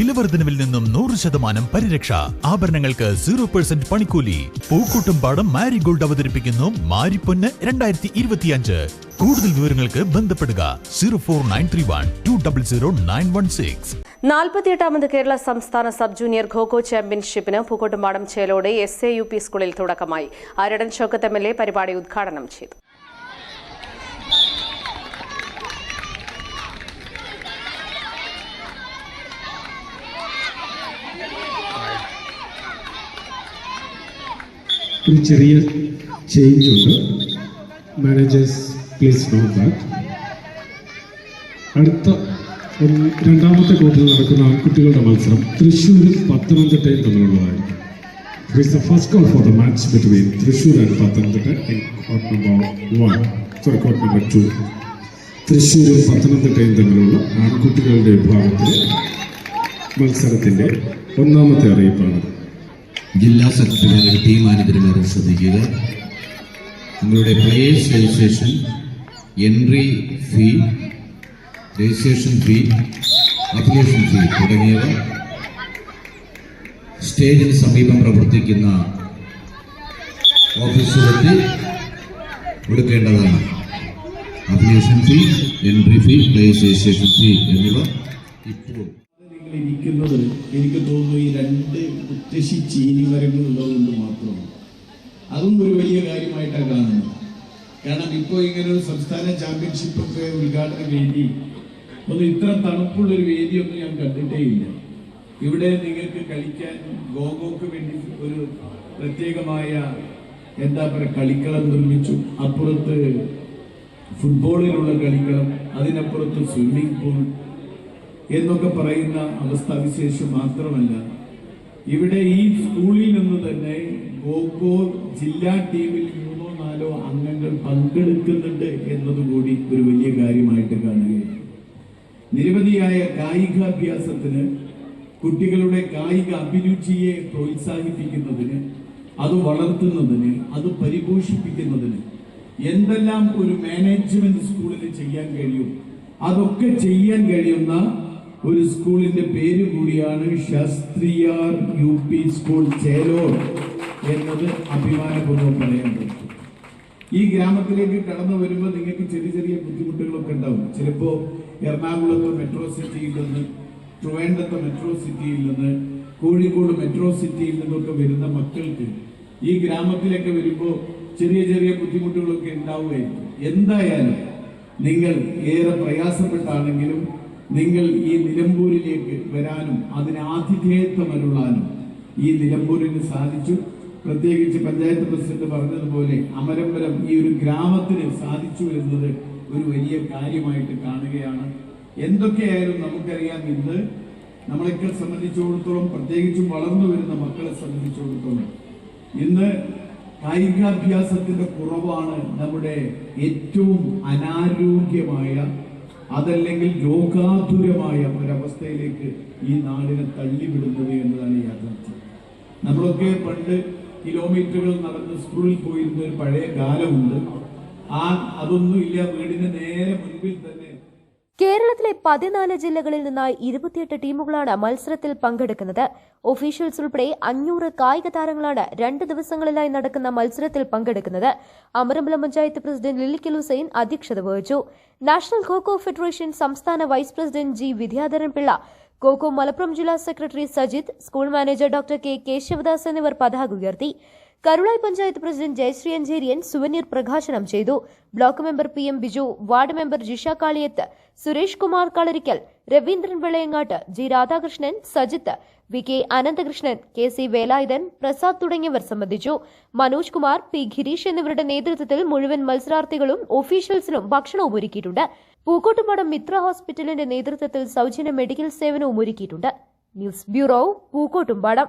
വിലവർദ്ധനവിൽ നിന്നും നൂറ് ശതമാനം പരിരക്ഷ. ആഭരണങ്ങൾക്ക് സീറോ പെർസെന്റ് പണിക്കൂലി. പൂക്കൂട്ടും പാടം മാരിഗോൾഡ് അവതരിപ്പിക്കുന്നു മാരിപ്പൊന്ന് രണ്ടായിരത്തി ഇരുപത്തിയഞ്ച് കൂടുതൽ വിവരങ്ങൾക്ക് ബന്ധപ്പെടുക zero four nine three one two double zero nine one six. നാൽപ്പത്തിയെട്ടാമത് Kerala സംസ്ഥാന സബ് ജൂനിയർ ഖോഖോ ചാമ്പ്യൻഷിപ്പിന് Pookkottumpadam ചേലോടെ S A U P സ്കൂളിൽ തുടക്കമായി. Aryadan Shoukath M L A പരിപാടി ഉദ്ഘാടനം ചെയ്തു. ഒരു ചെറിയ ചേഞ്ച് ഉണ്ട്. മാനേജേഴ്സ് പ്ലീസ് നോ ദാറ്റ് അടുത്ത രണ്ടാമത്തെ കോട്ടിൽ നടക്കുന്ന ആൺകുട്ടികളുടെ മത്സരം തൃശ്ശൂരും പത്തനംതിട്ടയും തമ്മിലുള്ളതായിരിക്കും for the match between Thrissur and Pathanamthitta in court number one sorry, തൃശ്ശൂരും പത്തനംതിട്ടയും തമ്മിലുള്ള ആൺകുട്ടികളുടെ വിഭാഗത്തിലെ മത്സരത്തിന്റെ ഒന്നാമത്തെ അറിയിപ്പാണ്. ജില്ലാ സെക്രട്ടറിമാരും ടീം മാനേജർമാരും ശ്രദ്ധിക്കുക. നിങ്ങളുടെ place registration entry fee registration fee application fee തുടങ്ങിയവ സ്റ്റേജിന് സമീപം പ്രവർത്തിക്കുന്ന ഓഫീസുകളിൽ കൊടുക്കേണ്ടതാണ്. Application fee entry fee place registration fee എന്നിവ ഇപ്പോൾ ഇരിക്കുന്നത് എനിക്ക് തോന്നുന്നു ഈ രണ്ട് മുത്തശ്ശി ചീനി മരങ്ങൾ ഉള്ളതുകൊണ്ട് മാത്രമാണ്. അതും ഒരു വലിയ കാര്യമായിട്ടാണ് കാണുന്നത്. കാരണം ഇപ്പോൾ ഇങ്ങനെ ഒരു സംസ്ഥാന ചാമ്പ്യൻഷിപ്പ് ഒക്കെ ഉദ്ഘാടന വേദി ഒന്ന് ഇത്ര തണുപ്പുള്ളൊരു വേദിയൊന്നും ഞാൻ കണ്ടിട്ടേ ഇല്ല ഇവിടെ നിങ്ങൾക്ക് കളിക്കാൻ ഗോഗോക്ക് വേണ്ടി ഒരു പ്രത്യേകമായ എന്താ പറയുക കളിക്കളം നിർമ്മിച്ചു. അപ്പുറത്ത് ഫുട്ബോളിലുള്ള കളിക്കളം അതിനപ്പുറത്ത് സ്വിമ്മിംഗ് പൂൾ എന്നൊക്കെ പറയുന്ന അവസ്ഥാവിശേഷം മാത്രമല്ല ഇവിടെ ഈ സ്കൂളിൽ നിന്ന് തന്നെ ഗോകോ ജില്ലാ ടീമിൽ മൂന്നോ നാലോ അംഗങ്ങൾ പങ്കെടുക്കുന്നുണ്ട് എന്നതുകൂടി ഒരു വലിയ കാര്യമായിട്ട് കാണുകയാണ്. നിരവധിയായ കായികാഭ്യാസത്തിന് കുട്ടികളുടെ കായിക അഭിരുചിയെ പ്രോത്സാഹിപ്പിക്കുന്നതിന് അത് വളർത്തുന്നതിന് അത് പരിപോഷിപ്പിക്കുന്നതിന് എന്തെല്ലാം ഒരു മാനേജ്മെന്റ് സ്കൂളിന് ചെയ്യാൻ കഴിയും അതൊക്കെ ചെയ്യാൻ കഴിയുന്ന ഒരു സ്കൂളിന്റെ പേര് കൂടിയാണ് ശാസ്ത്രിയാർ യു പി സ്കൂൾ ചേലോർ എന്നത് അഭിമാനപൂർവം പറയാൻ പറ്റും. ഈ ഗ്രാമത്തിലേക്ക് കടന്നു വരുമ്പോൾ നിങ്ങൾക്ക് ചെറിയ ചെറിയ ബുദ്ധിമുട്ടുകളൊക്കെ ഉണ്ടാവും. ചിലപ്പോൾ എറണാകുളത്ത് മെട്രോ സിറ്റിയിൽ നിന്ന് ട്രിവാൻഡ്രത്തെ മെട്രോ സിറ്റിയിൽ നിന്ന് കോഴിക്കോട് മെട്രോ സിറ്റിയിൽ നിന്നൊക്കെ വരുന്ന മക്കൾക്ക് ഈ ഗ്രാമത്തിലൊക്കെ വരുമ്പോൾ ചെറിയ ചെറിയ ബുദ്ധിമുട്ടുകളൊക്കെ ഉണ്ടാവുകയായിരുന്നു എന്തായാലും നിങ്ങൾ ഏറെ പ്രയാസപ്പെട്ടാണെങ്കിലും നിങ്ങൾ ഈ നിലമ്പൂരിലേക്ക് വരാനും അതിന് ആതിഥേയത്വം അരുളാനും ഈ നിലമ്പൂരിന് സാധിച്ചു. പ്രത്യേകിച്ച് പഞ്ചായത്ത് പ്രസിഡന്റ് പറഞ്ഞതുപോലെ അമരമ്പലം ഈ ഒരു ഗ്രാമത്തിന് സാധിച്ചു എന്നത് ഒരു വലിയ കാര്യമായിട്ട് കാണുകയാണ്. എന്തൊക്കെയായാലും നമുക്കറിയാം ഇന്ന് നമ്മളെയൊക്കെ സംബന്ധിച്ചിടത്തോളം പ്രത്യേകിച്ചും വളർന്നു വരുന്ന മക്കളെ സംബന്ധിച്ചിടത്തോളം ഇന്ന് കായികാഭ്യാസത്തിന്റെ കുറവാണ് നമ്മുടെ ഏറ്റവും അനാരോഗ്യമായ അതല്ലെങ്കിൽ രോഗാതുരമായ ഒരവസ്ഥയിലേക്ക് ഈ നാടിനെ തള്ളിവിടുന്നത് എന്നതാണ് യാഥാർത്ഥ്യം. നമ്മളൊക്കെ പണ്ട് കിലോമീറ്ററുകൾ നടന്ന് സ്കൂളിൽ പോയിരുന്ന ഒരു പഴയ കാലമുണ്ട്. ആ അതൊന്നും ഇല്ല നേരെ മുൻപിൽ തന്നെ കേരളത്തിലെ പതിനാല് ജില്ലകളിൽ നിന്നായി ഇരുപത്തിയെട്ട് ടീമുകളാണ് മത്സരത്തിൽ പങ്കെടുക്കുന്നത്. ഒഫീഷ്യൽസ് ഉൾപ്പെടെ അഞ്ഞൂറ് കായിക താരങ്ങളാണ് രണ്ട് ദിവസങ്ങളിലായി നടക്കുന്ന മത്സരത്തിൽ പങ്കെടുക്കുന്നത്. അമരമ്പല പഞ്ചായത്ത് പ്രസിഡന്റ് ലിലിക്കൽ ഹുസൈൻ അധ്യക്ഷത വഹിച്ചു. നാഷണൽ ഖോഖോ ഫെഡറേഷൻ സംസ്ഥാന vice president G Vidyadharan Pillai kho kho Malappuram ജില്ലാ secretary Sajith school manager doctor K Keshavadas എന്നിവർ പതാക ഉയർത്തി. കരുളായി പഞ്ചായത്ത് പ്രസിഡന്റ് ജയശ്രീ അഞ്ചേരിയൻ സുവനീർ പ്രകാശനം ചെയ്തു. Block member P M Biju ward member Jisha Kaliyath Suresh Kumar Kalarikkal Raveendran Velayangatt G Radhakrishnan Sajith V K Ananthakrishnan K C Velayudhan Prasad തുടങ്ങിയവർ സംബന്ധിച്ചു. Manoj Kumar P Girish എന്നിവരുടെ നേതൃത്വത്തിൽ മുഴുവൻ മത്സരാർത്ഥികളും ഒഫീഷ്യൽസിനും ഭക്ഷണവും ഒരുക്കിയിട്ടുണ്ട്. പൂക്കോട്ടുപാടം മിത്ര ഹോസ്പിറ്റലിന്റെ നേതൃത്വത്തിൽ സൗജന്യ മെഡിക്കൽ സേവനവും ഒരുക്കിയിട്ടുണ്ട്. News bureau Pookkottumpadam.